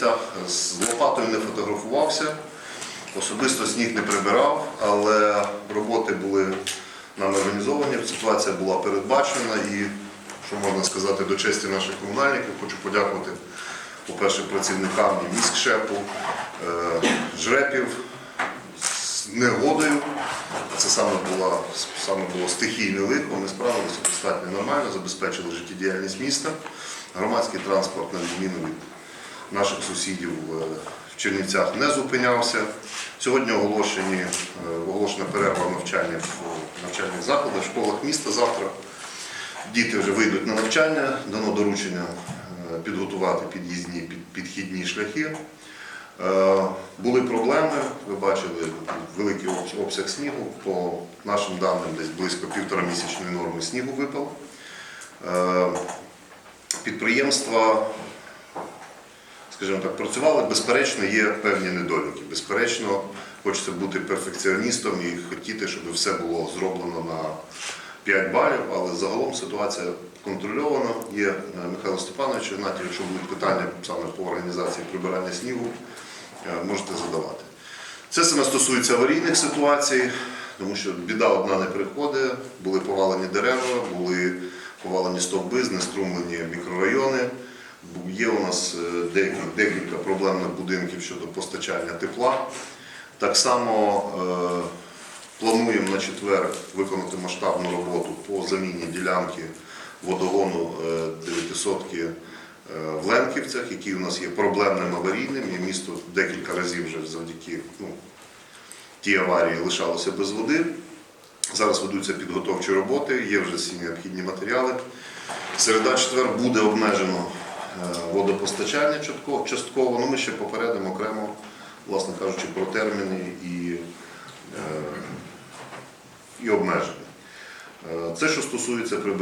Чернівцях. З лопатою не фотографувався, особисто сніг не прибирав, але роботи були нам організовані, ситуація була передбачена і, що можна сказати, до честі наших комунальників, хочу подякувати, по-перше, працівникам і міськшепу, е, жрепів з негодою. Це саме було, саме було стихійне лихо. Ми справилися достатньо нормально, забезпечили життєдіяльність міста. Громадський транспорт, на відміну від наших сусідів е, в Чернівцях, не зупинявся. Сьогодні оголошені, е, оголошена перерва навчання в навчальних закладах, в школах міста. Завтра діти вже вийдуть на навчання, дано доручення е, підготувати під'їзні підхідні шляхи. Були проблеми, ви бачили великий обсяг снігу. По нашим даним, десь близько півтора місячної норми снігу випало. Підприємства, скажімо так, працювали. Безперечно, є певні недоліки. Безперечно, хочеться бути перфекціоністом і хотіти, щоб все було зроблено на 5 балів, але загалом ситуація контрольована. Є е, Михайло Степанович, Геннадій, якщо будуть питання саме по організації прибирання снігу, е, можете задавати. Це саме стосується аварійних ситуацій, тому що біда одна не приходить. Були повалені дерева, були повалені стовби, знеструмлені мікрорайони. Є у нас е, декілька, проблемних будинків щодо постачання тепла. Так само е, плануємо на четвер виконати масштабну роботу по заміні ділянки водогону е, 900 в Ленківцях, який у нас є проблемним аварійним, і місто декілька разів вже завдяки ну, тій аварії лишалося без води. Зараз ведуться підготовчі роботи, є вже всі необхідні матеріали. Середа четвер буде обмежено е, водопостачання чітко- частково. Ну, ми ще попередимо окремо, власне кажучи, про терміни і, е, і обмеження. Е, Це що стосується прибирання.